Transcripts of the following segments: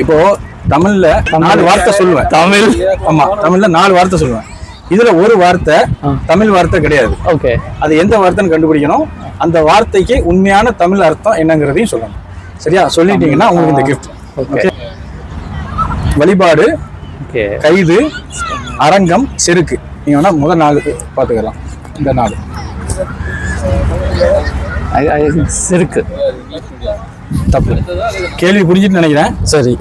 இப்போ தமிழ்ல நாலு வார்த்தை சொல்லுவேன். தமிழ். ஆமா தமிழ்ல நாலு வார்த்தை சொல்லுவேன். இதுல ஒரு வார்த்தை தமிழ் வார்த்தை கிடையாது. ஓகே. அது எந்த வார்த்தைன்னு கண்டுபிடிக்கணும்? அந்த வார்த்தைக்கு உண்மையான தமிழ் அர்த்தம் என்னங்கிறதையும் சொல்லணும். சரியா? சொல்லிட்டீங்கன்னா உங்களுக்கு இந்த கிஃப்ட் ஓகே. வழிபாடு ஓகே. கைது அரங்கம் செருக்கு. நீங்க வேணா முதல் நாலு பார்த்துக்கலாம். இந்த நாலு. இருக்கு தப்பு. கேள்வி புரிஞ்சுட்டு நினைக்கிறேன். சரி.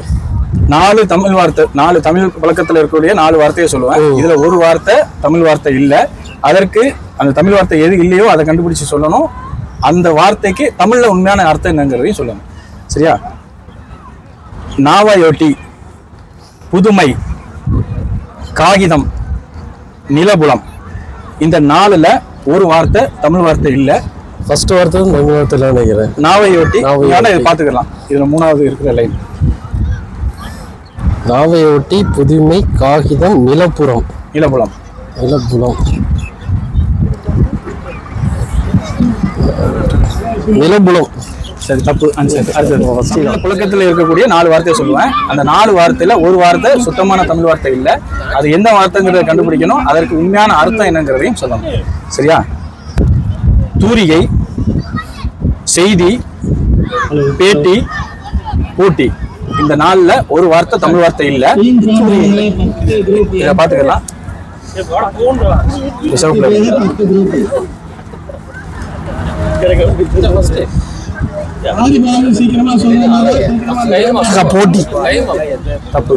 நாலு தமிழ் வார்த்தை நாலு தமிழ் பழக்கத்துல இருக்கக்கூடிய நாலு வார்த்தையை சொல்லுவேன். இதுல ஒரு வார்த்தை தமிழ் வார்த்தை இல்ல. அதற்கு அந்த தமிழ் வார்த்தை எது இல்லையோ அதை கண்டுபிடிச்சு சொல்லணும். அந்த வார்த்தைக்கு தமிழ்ல உண்மையான அர்த்தம் என்னங்கிறதையும் சொல்லணும். சரியா? நாவாயொட்டி புதுமை காகிதம் நிலபுலம். இந்த நாலுல ஒரு வார்த்தை தமிழ் வார்த்தை இல்ல. ஃபர்ஸ்ட் வார்த்தை தமிழ் வார்த்தையில் நினைக்கிறேன்? நாவையொட்டி. வேணா இது பாத்துக்கலாம் இதுல மூணாவது இருக்கிற லைன் நாவையொட்டி புதுமை காகிதம் நிலப்புறம் நிலபுலம் நிலப்புலம் நிலப்புலம் சரி தப்பு. அடுத்தது புழக்கத்தில் இருக்கக்கூடிய நாலு வார்த்தையை சொல்லுவேன். அந்த நாலு வார்த்தையில ஒரு வார்த்தை சுத்தமான தமிழ் வார்த்தை இல்லை. அது எந்த வார்த்தைங்கிறத கண்டுபிடிக்கணும். அதற்கு உண்மையான அர்த்தம் என்னங்கிறதையும் சொல்லணும். சரியா? தூரிகை செய்தி பேட்டி போட்டி. இந்த நாள்ல ஒரு வார்த்தை தமிழ் வார்த்தை இல்ல. இதை இருக்கு. போட்டி. தப்பு.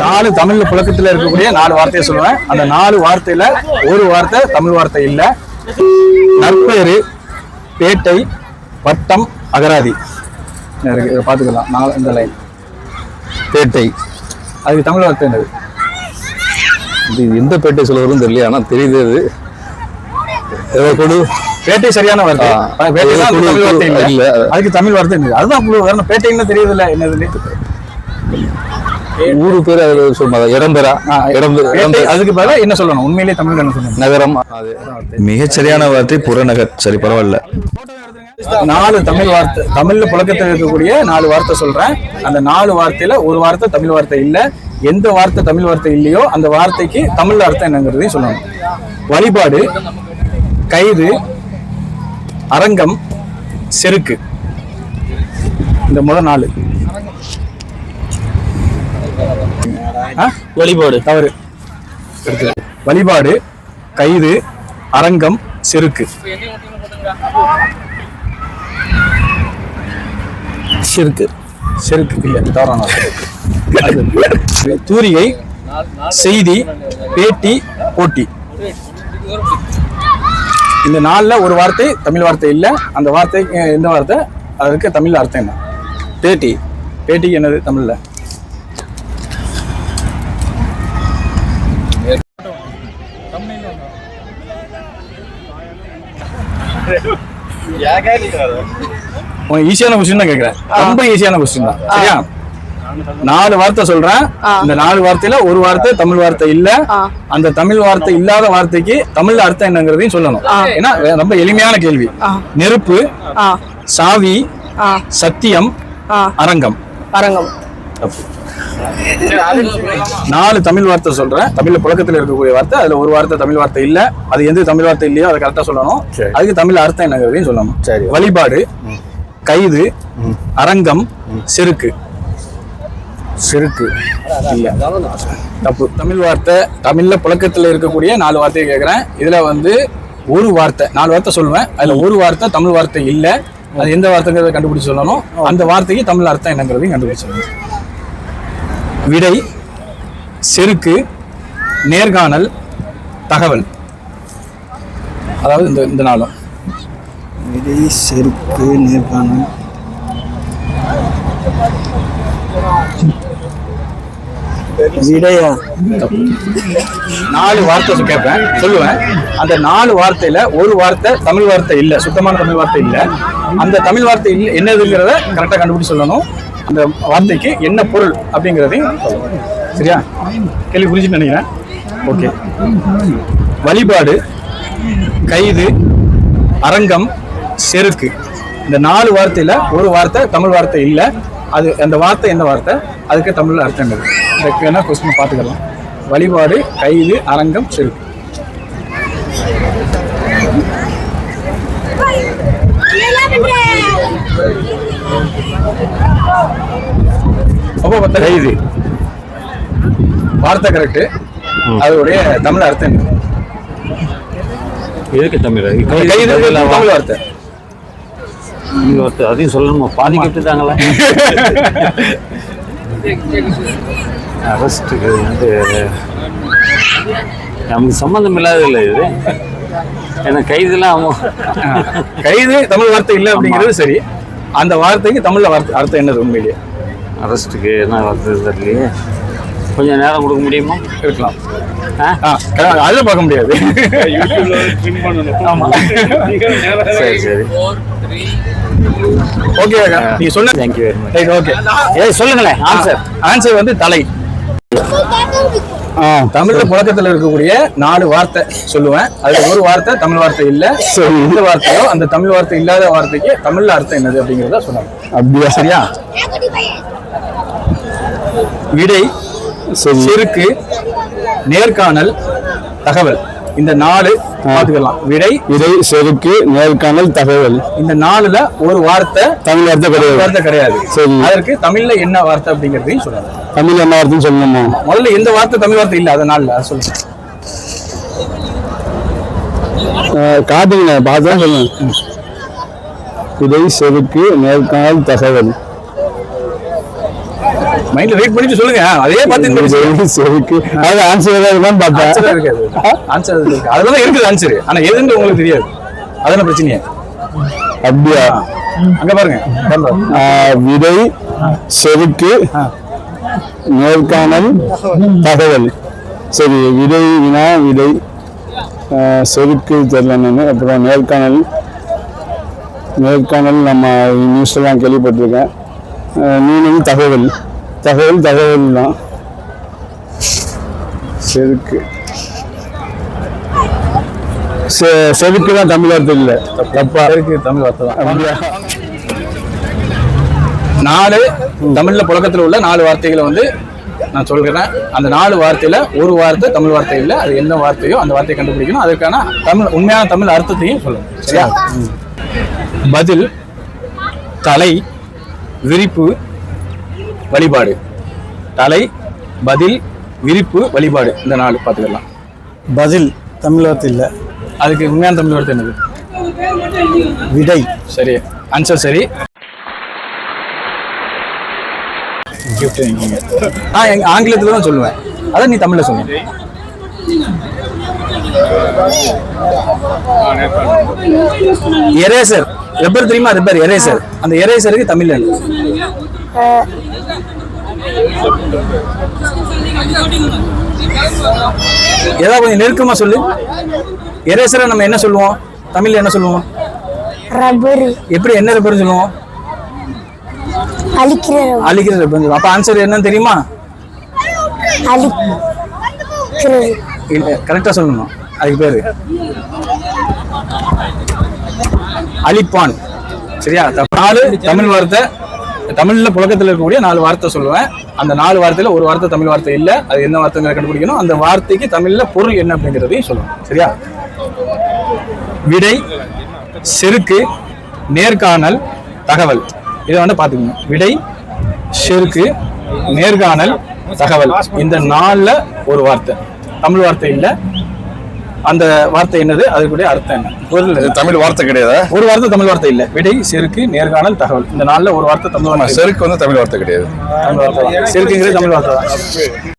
நாலு தமிழ்ல புழக்கத்துல இருக்கக்கூடிய நாலு வார்த்தையை சொல்லுவேன். அந்த நாலு வார்த்தையில ஒரு வார்த்தை தமிழ் வார்த்தை இல்ல. நற்பெயரு பேட்டை வட்டம் அகராதி. இருக்கு, இதை பாத்துக்கலாம் நாலு இந்த லைன் பேட்டை. அதுக்கு தமிழ் வார்த்தை என்னது? இது எந்த பேட்டை சொல்லுறதுன்னு தெரியல ஆனா தெரியுது அது. ஏதோ கொடு பேட்டை சரியான வார்த்தை. தமிழ் வார்த்தை இல்ல. அதுக்கு தமிழ் வார்த்தை என்னது? அதுதான் குழு. வேற பேட்டைன்னு தெரியுது இல்ல என்னது? ஊரு பேர் அதுல சொல்லுமா இடம்பெறா இடம்பெ பேட்டை அதுக்கு பதிலா என்ன சொல்லணும்? உண்மையிலேயே தமிழ் என்ன சொல்லணும்? நகரம். அது மிகச்சரியான வார்த்தை புறநகர் சரி பரவாயில்ல. நாலு தமிழ் வார்த்தை தமிழ்ல புழக்கத்தில் இருக்கக்கூடிய நாலு வார்த்தை சொல்றேன். அந்த நாலு வார்த்தையில ஒரு வார்த்தை தமிழ் வார்த்தை இல்ல. எந்த வார்த்தை தமிழ் வார்த்தை இல்லையோ அந்த வார்த்தைக்கு தமிழ் அர்த்தம் என்னங்கிறதையும் சொல்லணும். வழிபாடு கைது அரங்கம் செருக்கு. இந்த முதல் நாலு ஆ? வழிபாடு. தவறு. வழிபாடு கைது அரங்கம் செருக்கு. இருக்கு செருக்கு இல்ல தவறான. தூரிகை செய்தி பேட்டி போட்டி. இந்த நாள்ல ஒரு வார்த்தை தமிழ் வார்த்தை இல்ல. அந்த வார்த்தை எந்த வார்த்தை? அதுக்கு தமிழ்ல அர்த்தம் என்ன? பேட்டி. பேட்டிக்கு என்னது தமிழ்ல? உனக்கு ஈஸியான கொஸ்டின் தான் கேக்குறேன் ரொம்ப ஈஸியான கொஸ்டின் தான். சரியா? நாலு வார்த்தை சொல்றேன். இந்த நாலு வார்த்தையில ஒரு வார்த்தை தமிழ் வார்த்தை இல்ல. அந்த தமிழ் வார்த்தை இல்லாத வார்த்தைக்கு தமிழ்ல அர்த்தம் என்னங்கிறதையும் சொல்லணும். ஏன்னா ரொம்ப எளிமையான கேள்வி. நெருப்பு சாவி சத்தியம் அரங்கம். அரங்கம். நாலு தமிழ் வார்த்தை சொல்றேன். தமிழ்ல புழக்கத்துல இருக்கக்கூடிய வார்த்தை அதுல ஒரு வார்த்தை தமிழ் வார்த்தை இல்ல. அது எந்த தமிழ் வார்த்தை இல்லையோ அதை கரெக்டா சொல்லணும். அதுக்கு தமிழ் அர்த்தம் என்னங்கிறதையும் சொல்லணும். சரி. வழிபாடு கைது அரங்கம் செருக்கு. செருக்கு. இல்ல. தப்பு. தமிழ் வார்த்தை தமிழ்ல புழக்கத்துல இருக்கக்கூடிய நாலு வார்த்தையை கேக்குறேன். இதுல வந்து ஒரு வார்த்தை நாலு வார்த்தை சொல்லுவேன். அதுல ஒரு வார்த்தை தமிழ் வார்த்தை இல்ல. அது எந்த வார்த்தைங்கிறத கண்டுபிடிச்சு சொல்லணும். அந்த வார்த்தைக்கு தமிழ் அர்த்தம் என்னங்கிறதையும் கண்டுபிடிச்சு சொல்லணும். விடை செருக்கு நேர்காணல் தகவல். அதாவது இந்த இந்த நாளும். விடை செருக்கு நேர்காணல். விடையா? நாலு வார்த்தை கேட்பேன். சொல்லுவேன். அந்த நாலு வார்த்தையில ஒரு வார்த்தை தமிழ் வார்த்தை இல்ல. சுத்தமான தமிழ் வார்த்தை இல்ல. அந்த தமிழ் வார்த்தை இல்ல என்னதுங்கிறத கரெக்டா கண்டுபிடிச்சு சொல்லணும். அந்த வார்த்தைக்கு என்ன பொருள் அப்படிங்கிறதையும் சரியா? கேள்வி புரிஞ்சுன்னு நினைக்கிறேன். ஓகே வழிபாடு கைது அரங்கம் செருக்கு. இந்த நாலு வார்த்தையில் ஒரு வார்த்தை தமிழ் வார்த்தை இல்லை. அது அந்த வார்த்தை என்ன வார்த்தை? அதுக்கு தமிழில் அர்த்தம் என்னது இதுக்கு வேணா கொஸ்டின் பார்த்துக்கலாம். வழிபாடு கைது அரங்கம் செருக்கு. Thank கைது. வார்த்தை கரெக்ட் அதோடைய தமிழ் அர்த்தம் எதுக்கு தமிழ்? கைது தமிழ் வார்த்தை. அதையும் சொல்லணுமா? பாதி விட்டுட்டாங்களா அரெஸ்ட்டுக்கு வந்து நமக்கு சம்மந்தம் இல்லாத இல்லை இது. ஏன்னா கைதெல்லாம் அவன் கைது தமிழ் வார்த்தை இல்லை அப்படிங்கிறது சரி. அந்த வார்த்தைக்கு தமிழ்ல வார்த்தை அர்த்தம் என்னது உண்மையிலேயே? அரெஸ்ட்டுக்கு என்ன வருது தெரியலையே. கொஞ்சம் நேரம் கொடுக்க முடியுமா? இருக்கலாம். அதுல பார்க்க முடியாது. சரி சரி. ஓகே நீங்க சொன்ன thank you very much right okay ஏய் சொல்லுங்களேன். ஆன்சர் ஆன்சர் வந்து தலை. தமிழ்ல புழக்கத்துல இருக்கக்கூடிய நாலு வார்த்தை சொல்லுவேன். அதுல ஒரு வார்த்தை தமிழ் வார்த்தை இல்ல. இந்த வார்த்தையோ அந்த தமிழ் வார்த்தை இல்லாத வார்த்தைக்கு தமிழ்ல அர்த்தம் என்னது அப்படிங்கறத சொன்னாங்க அப்படியா? சரியா? விடை செருக்கு நேர்காணல் தகவல். இந்த நாலு பாத்துக்கலாம் விடை? இதை செருக்கு நேர்காணல் தகவல். இந்த நாலுல ஒரு வார்த்தை தமிழ் வார்த்தை கிடையாது. வார்த்தை கிடையாது. சரி. அதற்கு தமிழ்ல என்ன வார்த்தை அப்படிங்கறதையும் சொல்றாங்க தமிழ் என்ன வார்த்தைன்னு சொல்லணுமா? முதல்ல எந்த வார்த்தை தமிழ் வார்த்தை இல்ல அத நாள்ல அதை சொல்லுங்க. காட்டுங்க பார்த்து சொல்லுங்க இதை செருக்கு நேர்காணல் தகவல். மைண்ட்ல வெயிட் பண்ணிட்டு சொல்லுங்க. அதே பார்த்து செருக்கு அது ஆன்சர் ஏதாவது ஆன்சர் இருக்காது. ஆன்சர் இருக்கு. அதுதான் இருக்குது ஆன்சர் ஆனா எதுன்னு உங்களுக்கு தெரியாது. அதான பிரச்சனையே. அப்படியா? அங்க பாருங்க. விடை செருக்கு நேர்காணல் தகவல். சரி விடை வினா விடை ஆஹ் செருக்கு தெரியல நான் அப்புறம் நேர்காணல். நேர்காணல் நம்ம நியூஸ்லாம் கேள்விப்பட்டிருக்கேன். மீனிங் தகவல். தகவல் தகவல் தான். செருக்கு செ- செருக்கு தான் தமிழ் வார்த்தை இல்லை. தப்பா. இருக்கு தமிழ் வார்த்தை தான். நாலு தமிழ்ல புழக்கத்துல உள்ள நாலு வார்த்தைகளை வந்து நான் சொல்கிறேன் அந்த நாலு வார்த்தையில ஒரு வார்த்தை தமிழ் வார்த்தை இல்ல. அது என்ன வார்த்தையோ அந்த வார்த்தையை கண்டுபிடிக்கணும். அதுக்கான தமிழ் உண்மையான தமிழ் அர்த்தத்தையும் சொல்லணும். சரியா? பதில் தலை விரிப்பு வழிபாடு. தலை பதில் விரிப்பு வழிபாடு. இந்த நாலு பார்த்துக்கலாம் பதில் தமிழ் வார்த்தை இல்லை. அதுக்கு உண்மையான தமிழ் வார்த்தை என்னது? விடை. சரி. ஆன்சர் சரி. ஆ எங்க ஆங்கிலத்துல தான் சொல்லுவேன். அதான் நீ தமிழ்ல சொல்லுங்க எரேசர் ரப்பர் தெரியுமா ரப்பர் எரேசர் அந்த எரேசருக்கு தமிழ்ல என்ன? ஏதாவது கொஞ்சம் நெருக்கமா சொல்லு. எரேசரை நம்ம என்ன சொல்லுவோம்? தமிழ்ல என்ன சொல்லுவோம்? ரப்பரு. எப்படி என்ன ரப்பர் சொல்லுவோம்? அழிக்கிற. அழிக்கிற ரப்பர் சொல்லுவோம். அப்ப ஆன்சர் என்னன்னு தெரியுமா? அழிக்கிறது. இல்ல கரெக்டா சொல்லணும். அதுக்கு பேரு அழிப்பான். சரியா. நாலு தமிழ் வார்த்தை தமிழ்ல புழக்கத்துல இருக்கக்கூடிய நாலு வார்த்தை சொல்லுவேன். அந்த நாலு வார்த்தையில் ஒரு வார்த்தை தமிழ் வார்த்தை இல்லை அது என்ன வார்த்தைங்கிற கண்டுபிடிக்கணும். அந்த வார்த்தைக்கு தமிழில் பொருள் என்ன அப்படிங்கிறதையும் சொல்லுவோம் சரியா? விடை செருக்கு நேர்காணல் தகவல். இதை வந்து பார்த்துக்கணும் விடை செருக்கு நேர்காணல் தகவல். இந்த நாளில் ஒரு வார்த்தை. தமிழ் வார்த்தை இல்லை அந்த வார்த்தை என்னது? அதுக்குடைய அர்த்தம் என்ன? பொருள்? தமிழ் வார்த்தை கிடையாதா? ஒரு வார்த்தை தமிழ் வார்த்தை இல்ல. விடை செருக்கு நேர்காணல் தகவல். இந்த நாள்ல ஒரு வார்த்தை தமிழ் வார்த்தை. செருக்கு வந்து தமிழ் வார்த்தை கிடையாது. தமிழ் வார்த்தை. செருக்குங்கிறது தமிழ் வார்த்தை தான்.